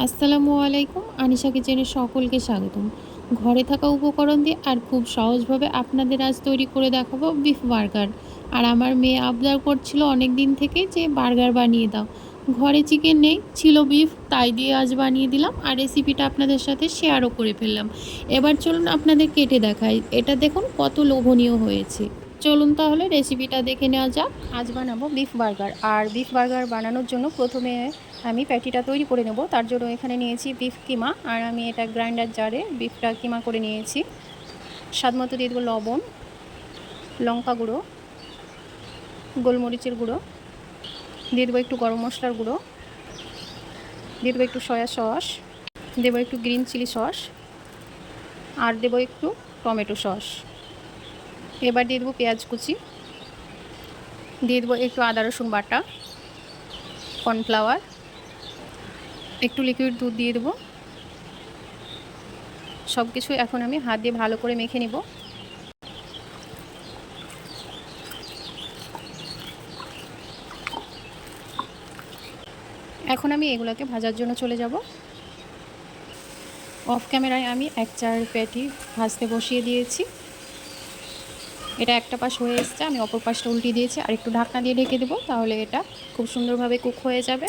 আসসালামু আলাইকুম, আনিশা কিচেনের সকলকে স্বাগতম। ঘরে থাকা উপকরণ দিয়ে আর খুব সহজভাবে আপনাদের আজ তৈরি করে দেখাবো বিফ বার্গার আর আমার মেয়ে আবদার করছিল অনেক দিন থেকে যে বার্গার বানিয়ে দাও। ঘরে চিকেন নেই, ছিল বিফ তাই দিয়ে আজ বানিয়ে দিলাম আর রেসিপিটা আপনাদের সাথে শেয়ারও করে ফেললাম। এবার চলুন আপনাদের কেটে দেখাই। এটা দেখুন কত লোভনীয় হয়েছে। চলুন তাহলে রেসিপিটা দেখে নেওয়া যাক। আজ বানাবো বিফ বার্গার আর বিফ বার্গার বানানোর জন্য প্রথমে আমি প্যাটিটা তৈরি করে নেব। তার জন্য এখানে নিয়েছি বিফ কিমা। আর আমি এটা গ্রাইন্ডার জারে বিফটা কিমা করে নিয়েছি। স্বাদ মতো দিয়ে দেবো লবণ, লঙ্কা গুঁড়ো, গোলমরিচের গুঁড়ো, দিয়ে দেবো একটু গরম মশলার গুঁড়ো, দিয়ে দেবো একটু সয়া সস দেবো একটু গ্রিন চিলি সস আর দেবো একটু টমেটো সস এবার দিয়ে দেবো পেঁয়াজ কুচি। দিয়ে দেবো একটু আদা, রসুন বাটা, কর্নফ্লাওয়ার। একটু লিকুইড দুধ দিয়ে দেবো। সব কিছু এখন আমি হাত দিয়ে ভালো করে মেখে নিব। এখন আমি এগুলোকে ভাজার জন্য চলে যাব। অফ ক্যামেরায় আমি এক চার প্যাটি ভাজতে বসিয়ে দিয়েছি। এটা একটা পাশ হয়ে এসছে, আমি অপর পাশটা উল্টিয়ে দিয়েছি, আর একটু ঢাকনা দিয়ে ঢেকে দেবো, তাহলে এটা খুব সুন্দরভাবে কুক হয়ে যাবে।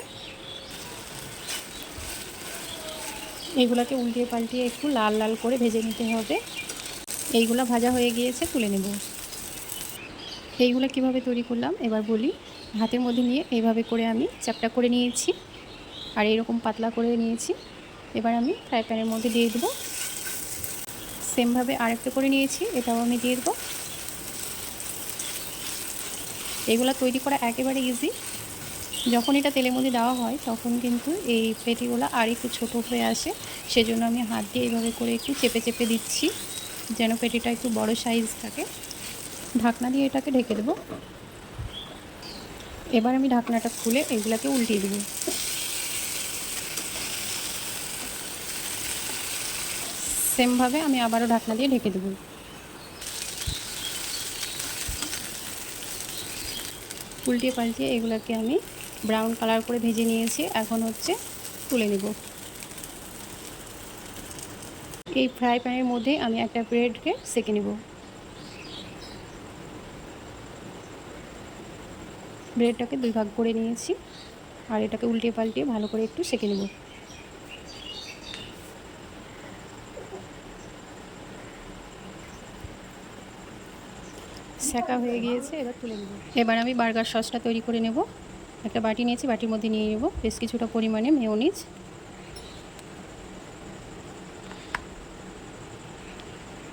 এইগুলোকে উল্টিয়ে পাল্টিয়ে একটু লাল লাল করে ভেজে নিতে হবে। এইগুলো ভাজা হয়ে গিয়েছে, তুলে নেব। এইগুলো কীভাবে তৈরি করলাম, এবার বলি। হাতের মধ্যে নিয়ে এইভাবে করে আমি চ্যাপটা করে নিয়েছি, আর এরকম পাতলা করে নিয়েছি। এবার আমি ফ্রাই প্যানের মধ্যে দিয়ে দেবো। সেমভাবে আরেকটা করে নিয়েছি, এটাও আমি দিয়ে দেবো। এগুলো তৈরি করা একেবারে ইজি যখন এটা তেলের মধ্যে দেওয়া হয়, তখন কিন্তু এই পেটিগুলো আর একটু ছোটো হয়ে আসে। সেজন্য আমি হাত দিয়ে এইভাবে করে একটু চেপে চেপে দিচ্ছি, যেন পেটিটা একটু বড় সাইজ থাকে। ঢাকনা দিয়ে এটাকে ঢেকে দেবো। এবার আমি ঢাকনাটা খুলে এগুলাকে উল্টিয়ে দেবো। সেমভাবে আমি আবারও ঢাকনা দিয়ে ঢেকে দেবো। উল্টিয়ে পাল্টিয়ে এগুলোকে আমি ব্রাউন কালার করে ভেজে নিয়েছি। এখন হচ্ছে তুলে নেব। এই ফ্রাই প্যানের মধ্যে আমি একটা ব্রেডকে সেঁকে নেব। ব্রেডটাকে দুই ভাগ করে নিয়েছি। আর এটাকে উল্টিয়ে পাল্টিয়ে ভালো করে একটু সেঁকে নেব। সেঁকা হয়ে গিয়েছে, এবার তুলে নেব। এবার আমি বার্গার সসটা তৈরি করে নেব। একটা বাটি নিয়েছি, বাটির মধ্যে নিয়ে নেব। বেশ কিছুটা পরিমাণে মেয়নিজ।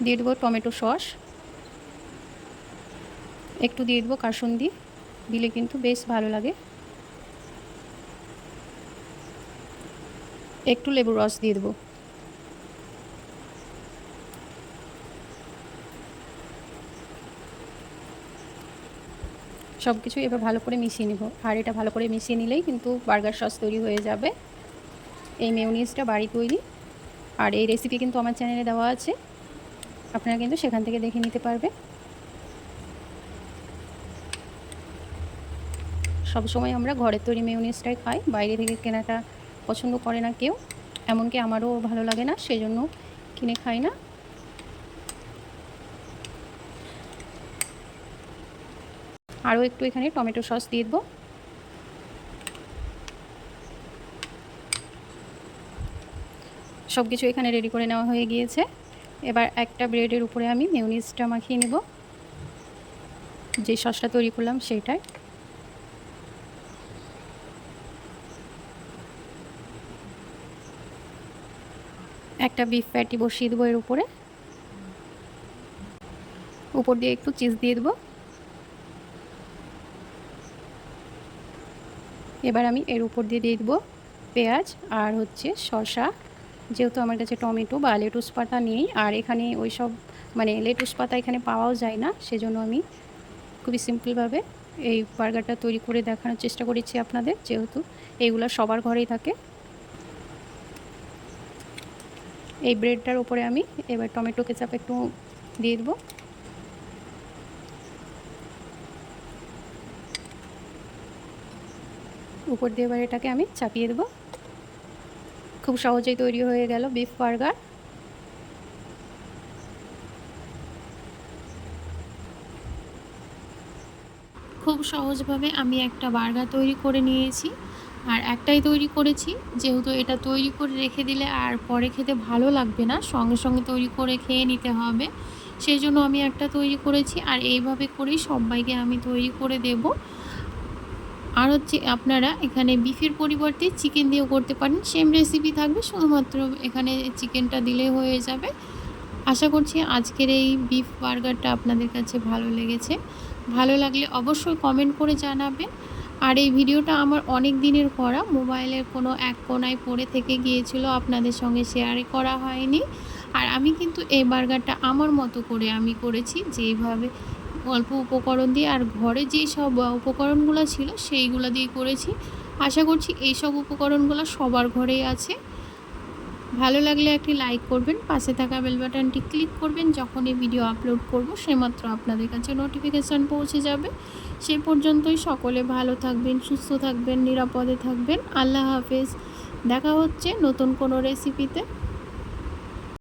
দিয়ে দেবো টমেটো সস। একটু দিয়ে দেবো কাসুন্দি। দিলে কিন্তু বেশ ভালো লাগে। একটু লেবুর রস দিয়ে দেবো। সব কিছু এবার ভালো করে মিশিয়ে নেব। আর এটা ভালো করে মিশিয়ে নিলেই কিন্তু বার্গার সস তৈরি হয়ে যাবে। এই মেয়নিজটা বাড়ি তৈরি। আর এই রেসিপি কিন্তু আমার চ্যানেলে দেওয়া আছে। আপনারা কিন্তু সেখান থেকে দেখে নিতে পারবে সবসময় আমরা ঘরের তৈরি মেয়নিজটাই খাই। বাইরে থেকে কেনাটা পছন্দ করে না কেউ। এমনকি আমারও ভালো লাগে না, সেজন্য কিনে খাই না। আরও একটু এখানে টমেটো সস দিয়ে দেবো। সব কিছু এখানে রেডি করে নেওয়া হয়ে গিয়েছে। এবার একটা ব্রেডের উপরে আমি মেউনিজটা মাখিয়ে নেব। যে সসটা তৈরি করলাম সেইটাই। একটা বিফ প্যাটি বসিয়ে দেবো এর উপরে। উপর দিয়ে একটু চিজ দিয়ে দেবো। এবার আমি এর উপর দিয়ে দিয়ে দেবো পেঁয়াজ আর হচ্ছে শসা। যেহেতু আমার কাছে টমেটো বা লেটুস পাতা নেই, আর এখানে ওই সব মানে লেটুস পাতা এখানে পাওয়াও যায় না, সেজন্য আমি খুবই সিম্পলভাবে এই বার্গারটা তৈরি করে দেখানোর চেষ্টা করেছি আপনাদের, যেহেতু এইগুলো সবার ঘরেই থাকে। এই ব্রেডটার উপরে আমি এবার টমেটো কেচাপ একটু দিয়ে দেবো। উপর দিয়ে এবার এটাকে আমি চাপিয়ে দেবো। খুব সহজেই তৈরি হয়ে গেল বিফ বার্গার খুব সহজভাবে আমি একটা বার্গার তৈরি করে নিয়েছি। আর একটাই তৈরি করেছি, যেহেতু এটা তৈরি করে রেখে দিলে আর পরে খেতে ভালো লাগবে না, সঙ্গে সঙ্গে তৈরি করে খেয়ে নিতে হবে। সেই জন্য আমি একটা তৈরি করেছি, আর এইভাবে করেই সবাইকে আমি তৈরি করে দেব। আর হচ্ছে আপনারা এখানে বিফের পরিবর্তে চিকেন দিয়েও করতে পারেন। সেম রেসিপি থাকবে, শুধুমাত্র এখানে চিকেনটা দিলে হয়ে যাবে। আশা করছি আজকের এই বিফ বার্গারটা আপনাদের কাছে ভালো লেগেছে। ভালো লাগলে অবশ্যই কমেন্ট করে জানাবেন। আর এই ভিডিওটা আমার অনেক দিনের করা, মোবাইলের কোনো এক কোনায় পড়ে থেকে গিয়েছিল, আপনাদের সঙ্গে শেয়ার করা হয়নি। আর আমি কিন্তু এই বার্গারটা আমার মতো করে আমি করেছি যেইভাবে অল্প উপকরণ দিয়ে আর ঘরে যেই সব উপকরণগুলো ছিল সেইগুলো দিয়ে করেছি। আশা করছি এই সব উপকরণগুলো সবার ঘরেই আছে। ভালো লাগলে একটি লাইক করবেন, পাশে থাকা বেল বাটনটি ক্লিক করবেন যখন এই ভিডিও আপলোড করব সেমাত্র আপনাদের কাছে নোটিফিকেশান পৌঁছে যাবে। সে পর্যন্তই সকলে ভালো থাকবেন, সুস্থ থাকবেন, নিরাপদে থাকবেন। আল্লাহ হাফেজ। দেখা হচ্ছে নতুন কোনো রেসিপিতে